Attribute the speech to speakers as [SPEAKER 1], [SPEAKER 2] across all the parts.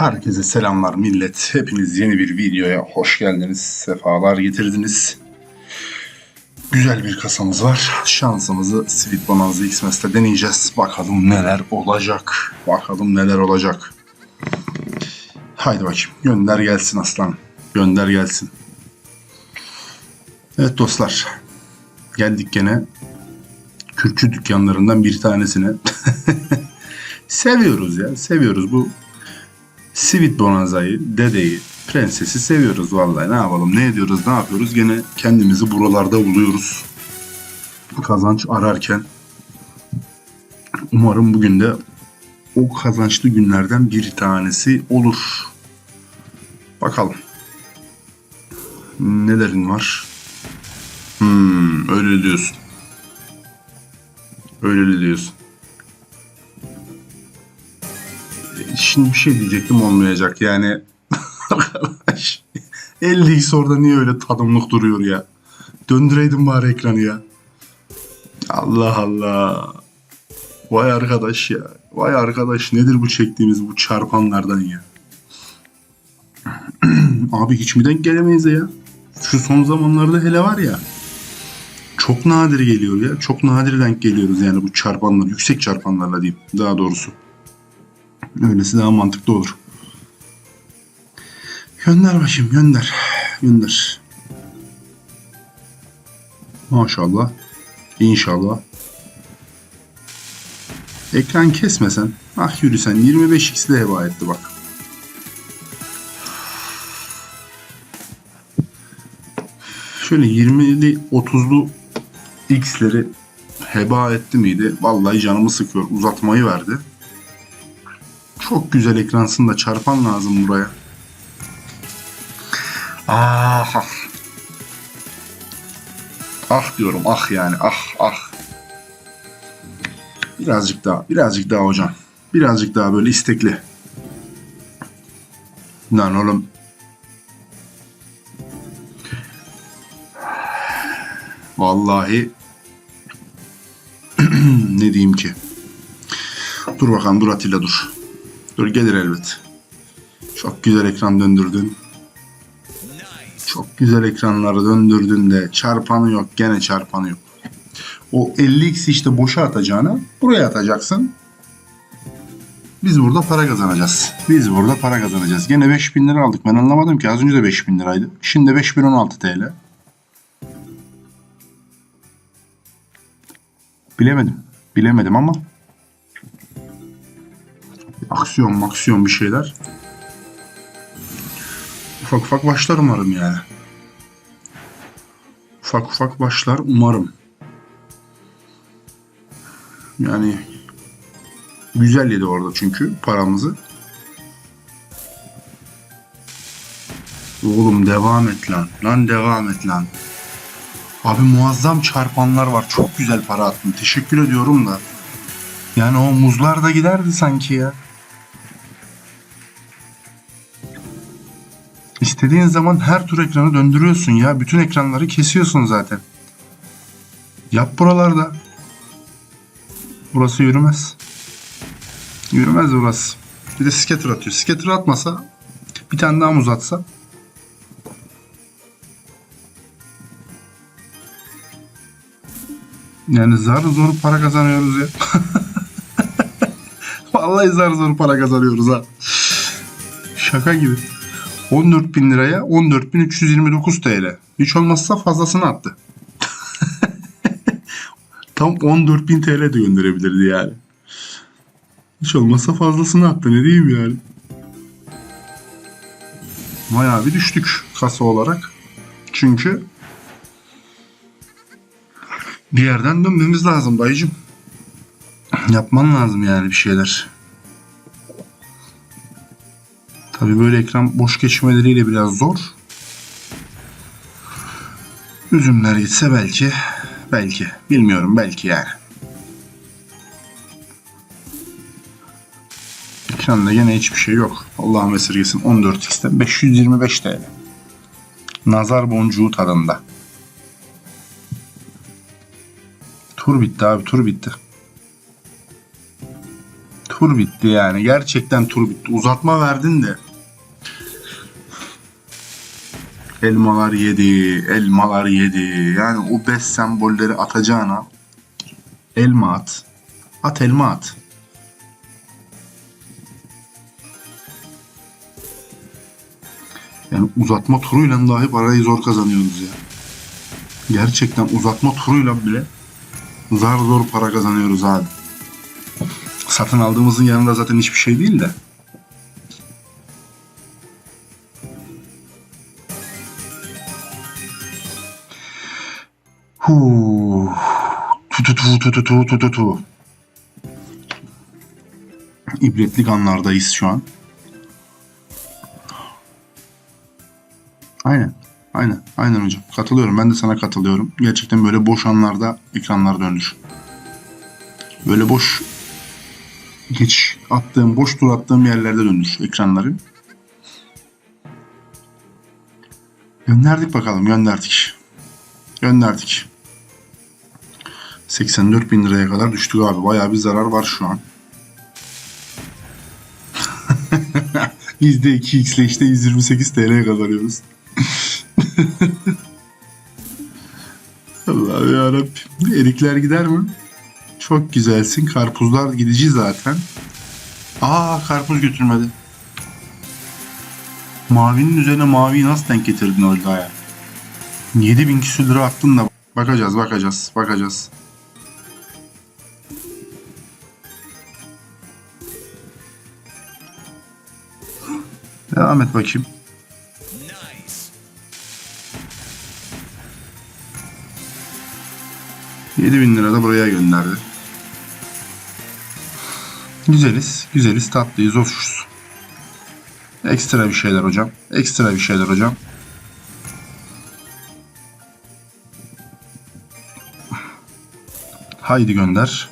[SPEAKER 1] Herkese selamlar millet. Hepiniz yeni bir videoya hoş geldiniz. Sefalar getirdiniz. Güzel bir kasamız var. Şansımızı Sweet Bonanza Xmas'te deneyeceğiz. Bakalım neler olacak. Bakalım neler olacak. Haydi bakayım. Gönder gelsin aslan. Gönder gelsin. Evet dostlar. Geldik gene Kürkçü dükkanlarından bir tanesine. seviyoruz ya. Seviyoruz bu Sweet Bonanza'yı, dedeyi, prensesi seviyoruz vallahi. Ne yapalım, ne ediyoruz, ne yapıyoruz? Gene kendimizi buralarda buluyoruz. Kazanç ararken. Umarım bugün de o kazançlı günlerden bir tanesi olur. Bakalım. Nelerin var? Hmm, öyle diyorsun. Öyle diyorsun. Şimdi bir şey diyecektim olmayacak yani. Arkadaş 50 orada niye öyle tadımlık duruyor ya? Döndüreydim bari ekranı ya. Allah Allah. Vay arkadaş ya. Vay arkadaş nedir bu çektiğimiz bu çarpanlardan ya. Abi hiç mi denk gelemeyiz ya? Şu son zamanlarda hele var ya. Çok nadir geliyor ya. Çok nadir denk geliyoruz yani bu çarpanlar. Yüksek çarpanlarla diyeyim daha doğrusu. Öylesi daha mantıklı olur. Gönder bakayım gönder. Gönder. Maşallah. İnşallah. Ekran kesmesen. Ah yürü sen 25x'de heba etti bak. Şöyle 20'li 30'lu x'leri heba etti miydi? Vallahi canımı sıkıyor. Uzatmayı verdi. Çok güzel ekransında çarpan lazım buraya. Ah. ah. Ah diyorum ah yani ah ah. Birazcık daha birazcık daha hocam. Birazcık daha böyle istekli. Lan oğlum. Vallahi ne diyeyim ki? Dur bakalım dur Atilla dur. Dur gelir elbet. Çok güzel ekran döndürdün. Çok güzel ekranları döndürdün de çarpanı yok gene çarpanı yok. O 50x işte boşa atacağını buraya atacaksın. Biz burada para kazanacağız. Biz burada para kazanacağız. Gene 5000 lira aldık. Ben anlamadım ki. Az önce de 5000 liraydı. Şimdi 5016 TL. Bilemedim. Bilemedim ama aksiyon maksiyon bir şeyler. Ufak ufak başlar umarım yani. Ufak ufak başlar umarım. Yani güzel yedi orada çünkü paramızı. Oğlum devam et lan. Lan devam et lan. Abi muazzam çarpanlar var. Çok güzel para attın. Teşekkür ediyorum da. Yani o muzlar da giderdi sanki ya. İstediğin zaman her tur ekranı döndürüyorsun ya. Bütün ekranları kesiyorsun zaten. Yap buralarda. Burası yürümez. Yürümez burası. Bir de scatter atıyor. Scatter atmasa bir tane daha muz atsa Yani zar zor para kazanıyoruz ya. Vallahi zar zor para kazanıyoruz ha. Şaka gibi. 14 bin liraya 14.329 TL. Hiç olmazsa fazlasını attı. Tam 14.000 TL de gönderebilirdi yani. Hiç olmazsa fazlasını attı ne diyeyim yani. Bayağı bir düştük kasa olarak. Çünkü bir yerden dönmemiz lazım dayıcım. Yapman lazım yani bir şeyler. Tabi böyle ekran boş geçmeleriyle biraz zor. Üzümler gitse belki, belki, bilmiyorum belki yani. Ekranda yine hiçbir şey yok. Allah'ım esirgesin 14x'te 525 TL. Nazar boncuğu tadında. Tur bitti abi tur bitti. Tur bitti yani. Gerçekten tur bitti. Uzatma verdin de. Elmalar yedi. Elmalar yedi. Yani o 5 sembolleri atacağına elma at. At elma at. Yani uzatma turuyla dahi parayı zor kazanıyoruz ya. Gerçekten uzatma turuyla bile zar zor para kazanıyoruz abi. Satın aldığımızın yanında zaten hiçbir şey değil de. tu tu tu tu tu tu. İbretlik anlardayız şu an. Aynen. Aynen. Aynen hocam. Katılıyorum. Ben de sana katılıyorum. Gerçekten böyle boş anlarda ekranlar dönür. Böyle boş geç attığım, boş tur attığım yerlerde dönür ekranları. Gönderdik bakalım. Gönderdik. Gönderdik. 84 bin liraya kadar düştük abi. Bayağı bir zarar var şu an. Biz de 2x ile işte 128 TL kazanıyoruz. Allah yarabbim. Erikler gider mi? Çok güzelsin. Karpuzlar gidici zaten. Aa karpuz götürmedi. Mavinin üzerine maviyi nasıl denk getirdin orada ya? 7000 küsür lira attın da bakacağız bakacağız bakacağız. Devam et bakayım. Yedi bin lira da buraya gönderdi. Güzeliz, güzeliz, tatlıyız, hoşuz. Ekstra bir şeyler hocam. Ekstra bir şeyler hocam. Haydi gönder.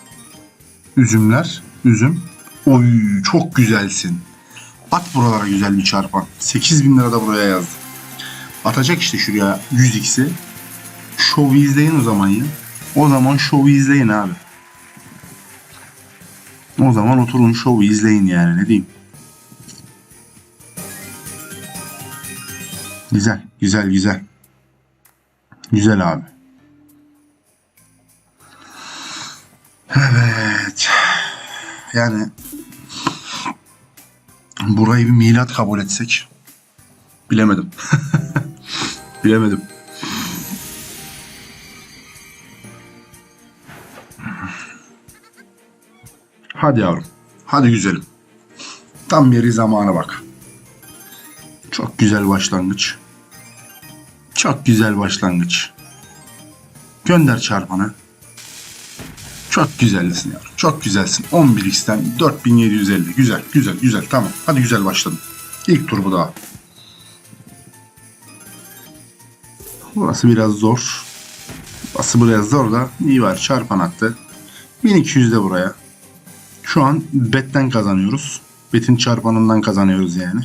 [SPEAKER 1] Üzümler, üzüm. Oy çok güzelsin. At buralara güzel bir çarpan. 8000 lira da buraya yazdı. Atacak işte şuraya 100x'i. Şovu izleyin o zaman ya. O zaman şovu izleyin abi. O zaman oturun şovu izleyin yani ne diyeyim. Güzel, güzel, güzel. Güzel abi. Evet. Yani burayı bir milat kabul etsek. Bilemedim. Bilemedim. Hadi yavrum. Hadi güzelim. Tam yeri zamana bak. Çok güzel başlangıç. Çok güzel başlangıç. Gönder çarpanı. Çok güzelsin yavrum. Çok güzelsin. 11x'ten 4750. Güzel, güzel, güzel. Tamam. Hadi güzel başladın. İlk tur bu daha. Burası biraz zor. Burası biraz zor da iyi var. Çarpan attı. 1200 de buraya. Şu an betten kazanıyoruz. Betin çarpanından kazanıyoruz yani.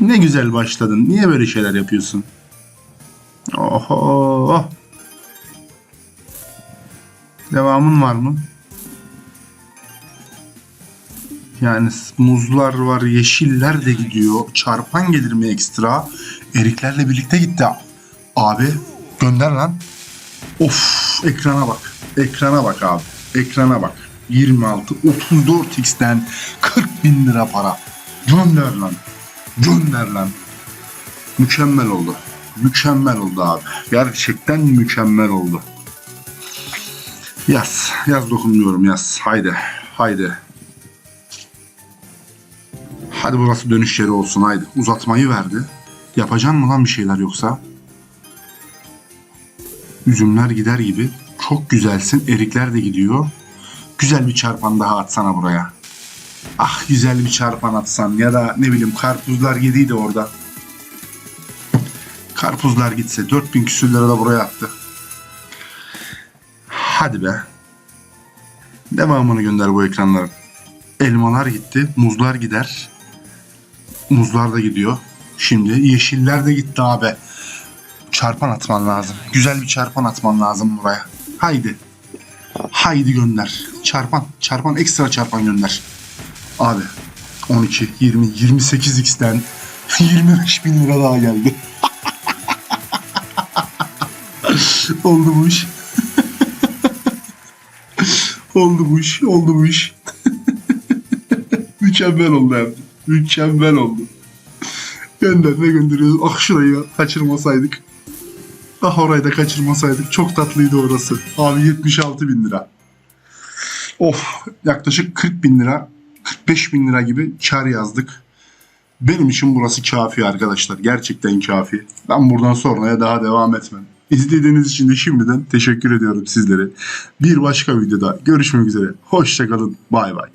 [SPEAKER 1] Ne güzel başladın. Niye böyle şeyler yapıyorsun? Oho. Devamın var mı? Yani muzlar var, yeşiller de gidiyor. Çarpan gelir mi ekstra? Eriklerle birlikte gitti. Abi gönder lan. Of ekrana bak. Ekrana bak abi. Ekrana bak. 26, 34x'ten 40 bin lira para. Gönder lan. Gönder lan. Mükemmel oldu. Mükemmel oldu abi. Gerçekten mükemmel oldu. Yaz. Yaz dokunmuyorum yaz. Haydi. Haydi. Hadi burası dönüş yeri olsun haydi. Uzatmayı verdi. Yapacaksın mı lan bir şeyler yoksa? Üzümler gider gibi. Çok güzelsin. Erikler de gidiyor. Güzel bir çarpan daha atsana buraya. Ah güzel bir çarpan atsan ya da ne bileyim karpuzlar yediydi orada. Karpuzlar gitse 4000 küsür lira da buraya attı. Hadi be. Devamını gönder bu ekranların. Elmalar gitti. Muzlar gider. Muzlar da gidiyor. Şimdi yeşiller de gitti abi. Çarpan atman lazım. Güzel bir çarpan atman lazım buraya. Haydi. Haydi gönder. Çarpan. Çarpan ekstra çarpan gönder. Abi 12, 20, 28x'ten 25 bin lira daha geldi. oldu bu iş. Oldu bu iş. Oldu bu iş. Mükemmel oldu hem. Mükemmel oldu. Gönder ne gönderiyoruz? Ah şurayı kaçırmasaydık. Ah orayı da kaçırmasaydık. Çok tatlıydı orası. Abi 76 bin lira. Of yaklaşık 40 bin lira 45 bin lira gibi kar yazdık. Benim için burası kafi arkadaşlar. Gerçekten kafi. Ben buradan sonraya daha devam etmem. İzlediğiniz için de şimdiden teşekkür ediyorum sizlere. Bir başka videoda görüşmek üzere. Hoşçakalın. Bay bay.